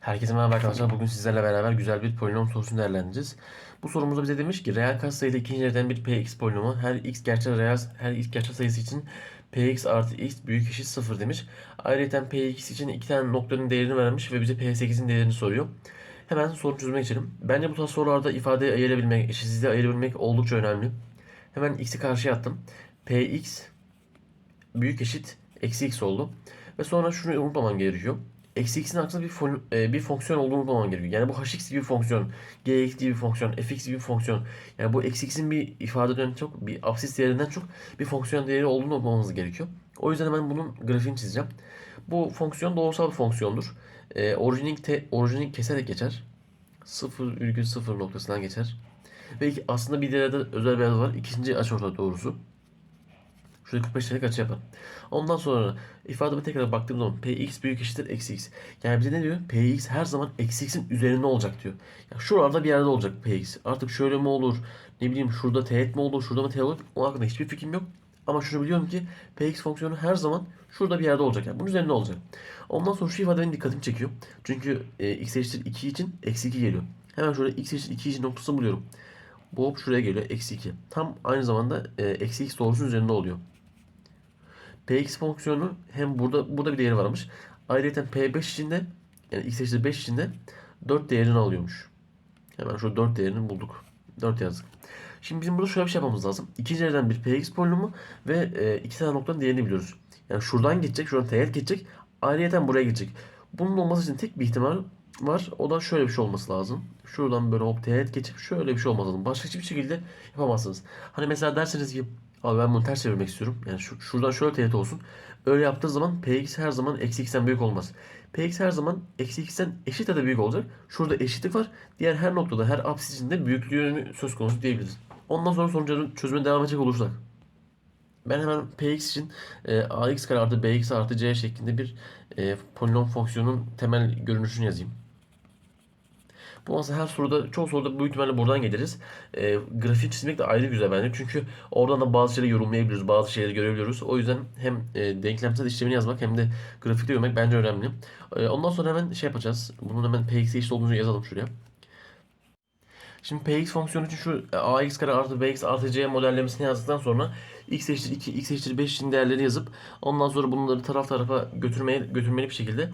Herkese merhaba arkadaşlar. Bugün sizlerle beraber güzel bir polinom sorusunu değerlendireceğiz. Bu sorumuzda bize demiş ki reel katsayıda ikinci dereceden bir px polinomu her x gerçel reel her x gerçel sayısı için px artı x büyük eşit 0 demiş. Ayrıca px için iki tane noktanın değerini vermiş ve bize p8'in değerini soruyor. Hemen soru çözümüne geçelim. Bence bu tarz sorularda ifadeyi ayırabilmek, eşitsizliği ayırabilmek oldukça önemli. Hemen x'i karşıya attım. px büyük eşit eksi x oldu. Ve sonra şunu unutmaman gerekiyor. Eksi x'in aksine bir, fon- e, bir fonksiyon olduğunu unutmaman gerekiyor. Yani bu hx gibi bir fonksiyon, gx gibi bir fonksiyon, fx gibi bir fonksiyon. Yani bu eksi x'in bir ifadeden çok, bir absis değerinden çok bir fonksiyon değeri olduğunu unutmamamız gerekiyor. O yüzden ben bunun grafiğini çizeceğim. Bu fonksiyon doğrusal bir fonksiyondur. E, orijinin, te, orijinin keserek geçer. 0,0 noktasından geçer. Ve aslında bir diğer de özel bir adı var. İkinci açıortay doğrusu. Şurada 45 derece açı yapar. Ondan sonra ifademe tekrar baktığım zaman px büyük eşittir eksi x. Yani bize ne diyor? px her zaman eksi x'in üzerinde olacak diyor. Ya şuralarda bir yerde olacak px. Artık şöyle mi olur? Ne bileyim şurada teğet mi olur? Şurada mı teğet olur? O hakkında hiçbir fikrim yok. Ama şunu biliyorum ki px fonksiyonu her zaman şurada bir yerde olacak. Yani bunun üzerinde olacak. Ondan sonra şu ifade benim dikkatimi çekiyor. Çünkü e, x eşittir 2 için eksi 2 geliyor. Hemen şöyle x eşittir 2 için noktasını buluyorum. Bu hop şuraya geliyor. Eksi 2. Tam aynı zamanda e, eksi x doğrusunun üzerinde oluyor. Px fonksiyonu hem burada burada bir değeri varmış. Ayrıca P5 içinde yani x eşittir 5 içinde 4 değerini alıyormuş. Hemen şu 4 değerini bulduk. 4 yazdık. Şimdi bizim burada şöyle bir şey yapmamız lazım. İkinci dereceden bir px polinomu ve e, iki tane noktanın değerini biliyoruz. Yani şuradan geçecek, şuradan teğet geçecek. Ayrıca buraya gidecek. Bunun olması için tek bir ihtimal var. O da şöyle bir şey olması lazım. Şuradan böyle hop teğet geçip şöyle bir şey olması lazım. Başka hiçbir şekilde yapamazsınız. Hani mesela derseniz ki Abi ben bunu ters çevirmek istiyorum. Yani şu, şuradan şöyle teğet olsun. Öyle yaptığı zaman px her zaman eksi x'ten büyük olmaz. px her zaman eksi x'ten eşit ya da büyük olacak. Şurada eşitlik var. Diğer her noktada her apsis içinde büyüklüğünü söz konusu diyebiliriz. Ondan sonra sonuçların çözümüne devam edecek olursak. Ben hemen px için e, ax kare artı bx artı c şeklinde bir e, polinom fonksiyonun temel görünüşünü yazayım. Bu aslında her soruda, çoğu soruda büyük ihtimalle buradan geliriz. E, grafiği çizmek de ayrı güzel bence. Çünkü oradan da bazı şeyleri yorumlayabiliyoruz, bazı şeyleri görebiliyoruz. O yüzden hem e, denklemsel işlemini yazmak hem de grafikte görmek bence önemli. E, ondan sonra hemen şey yapacağız. Bunun hemen px'e eşit olduğunu yazalım şuraya. Şimdi px fonksiyonu için şu e, ax kare artı bx artı c modellemesini yazdıktan sonra x eşittir 2, x eşittir 5 için değerleri yazıp ondan sonra bunları taraf tarafa götürmeye götürmeli bir şekilde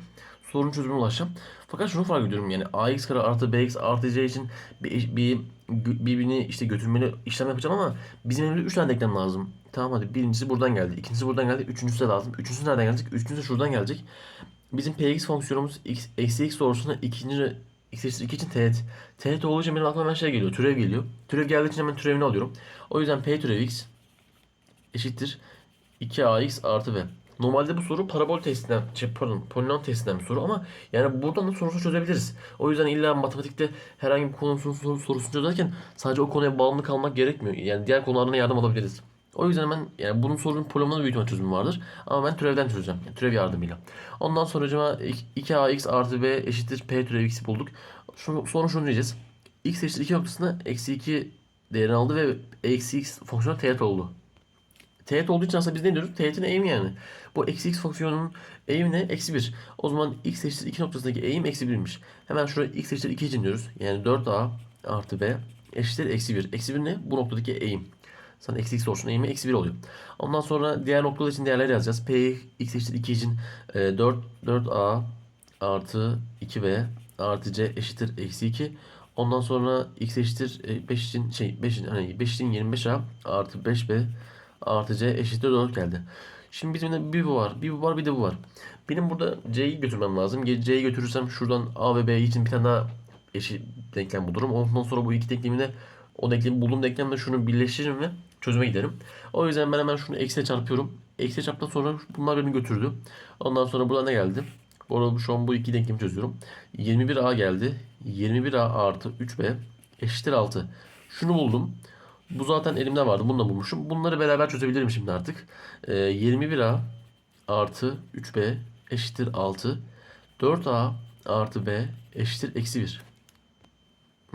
sorun çözümüne ulaşacağım. Fakat şunu fark ediyorum yani ax kare artı bx artı c için bir, bir birbirini işte götürmeli işlem yapacağım ama bizim elimizde 3 tane denklem lazım. Tamam hadi birincisi buradan geldi, ikincisi buradan geldi, üçüncüsü de lazım. Üçüncüsü nereden gelecek? Üçüncüsü de şuradan gelecek. Bizim px fonksiyonumuz x, eksi x doğrusuna ikinci x eşittir 2 için teğet. Teğet olduğu için benim aklıma hemen şey geliyor. Türev geliyor. Türev geldiği için hemen türevini alıyorum. O yüzden p türev x eşittir 2ax artı b. Normalde bu soru parabol testinden, şey, pardon, polinom testinden bir soru ama yani buradan da sorusunu çözebiliriz. O yüzden illa matematikte herhangi bir konunun soru- sorusunu çözerken sadece o konuya bağımlı kalmak gerekmiyor. Yani diğer konulardan yardım alabiliriz. O yüzden ben yani bunun sorunun polinomda da büyük ihtimal çözümü vardır. Ama ben türevden çözeceğim. Yani türev yardımıyla. Ondan sonra acaba 2ax artı b eşittir p türev x'i bulduk. Şunu, sonra şunu diyeceğiz. x eşittir 2 noktasında eksi 2 değerini aldı ve eksi x fonksiyonu teğet oldu. Teğet olduğu için aslında biz ne diyoruz? Teğetin eğimi yani. Bu eksi x fonksiyonunun eğimi ne? Eksi 1. O zaman x eşittir 2 noktasındaki eğim eksi 1'miş. Hemen şuraya x eşittir 2 için diyoruz. Yani 4a artı b eşittir eksi 1. Eksi 1 ne? Bu noktadaki eğim. Sana eksi x olsun eğimi eksi 1 oluyor. Ondan sonra diğer noktalar için değerler yazacağız. P x eşittir 2 için e, 4, 4a artı 2b artı c eşittir eksi 2. Ondan sonra x eşittir e, 5 için şey 5 hani 5 için 25a artı 5b artı c eşittir 4 geldi. Şimdi bizim bir bu var, bir bu var, bir de bu var. Benim burada c'yi götürmem lazım. C'yi götürürsem şuradan a ve b için bir tane daha eşit denklem bulurum. Ondan sonra bu iki denklemi de o denklemi bulduğum denklemle şunu birleştiririm ve çözüme giderim. O yüzden ben hemen şunu eksiye çarpıyorum. Eksiye çarptıktan sonra bunlar beni götürdü. Ondan sonra burada ne geldi? Bu arada şu an bu iki denklemi çözüyorum. 21a geldi. 21a artı 3b eşittir 6. Şunu buldum. Bu zaten elimde vardı. Bunu da bulmuşum. Bunları beraber çözebilirim şimdi artık. Ee, 21a artı 3b eşittir 6. 4a artı b eşittir eksi 1.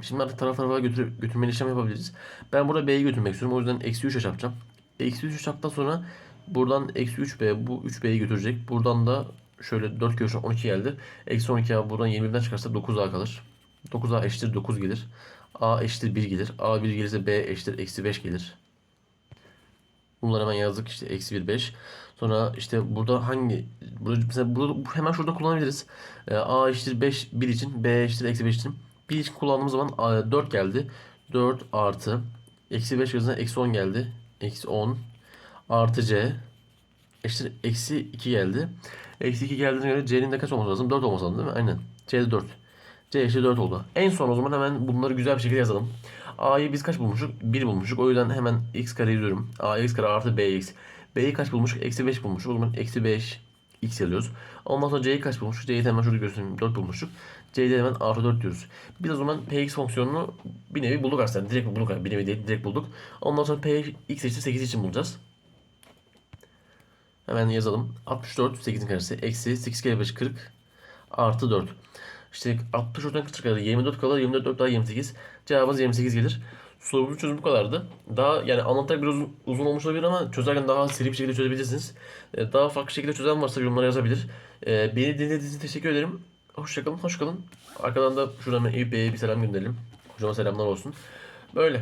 Şimdi artık taraf tarafa götür, götürmeli işlem yapabiliriz. Ben burada b'yi götürmek istiyorum. O yüzden eksi 3'e çarpacağım. Eksi 3 çarptıktan sonra buradan eksi 3b bu 3b'yi götürecek. Buradan da Şöyle 4 köşe 12 geldi. Eksi 12 a buradan 21'den çıkarsa 9a kalır. 9a eşittir 9 gelir. A eşittir 1 gelir. a 1 gelirse b eşittir eksi 5 gelir. Bunları hemen yazdık işte eksi 1 5. Sonra işte burada hangi burada mesela burada bu- hemen şurada kullanabiliriz. Ee, a eşittir 5 1 için b eşittir eksi 5 için. 1 için kullandığımız zaman a, 4 geldi. 4 artı eksi 5 yazısına eksi 10 geldi. Eksi 10 artı c eşittir eksi 2 geldi. Eksi 2 geldiğine göre c'nin de kaç olması lazım? 4 olması lazım değil mi? Aynen. c'de 4. c eşittir 4 oldu. En son o zaman hemen bunları güzel bir şekilde yazalım. a'yı biz kaç bulmuştuk? 1 bulmuştuk. O yüzden hemen x kare yazıyorum. ax kare artı bx. b'yi kaç bulmuştuk? Eksi 5 bulmuştuk. O zaman eksi 5 x yazıyoruz. Ondan sonra c'yi kaç bulmuştuk? c'yi hemen şurada göstereyim. 4 bulmuştuk. c'yi de hemen artı 4 diyoruz. Biz o zaman px fonksiyonunu bir nevi bulduk aslında. Direkt bulduk. Yani bir nevi değil, direkt bulduk. Ondan sonra px eşittir 8 için bulacağız. Hemen yazalım. 64 8'in karesi eksi 8 kere 5 40 artı 4. İşte 64'ten 40 kalır 24 kalır 24 4 daha 28. Cevabımız 28 gelir. Sorumuzun çözümü bu kadardı. Daha yani anlatarak biraz uzun, uzun olmuş olabilir ama çözerken daha seri bir şekilde çözebilirsiniz. Ee, Daha farklı şekilde çözen varsa yorumlara yazabilir. Ee, Beni dinlediğiniz için teşekkür ederim. Hoşçakalın, hoş kalın. Arkadan da şuradan Eyüp Bey'e bir selam gönderelim. Hocama selamlar olsun. Böyle.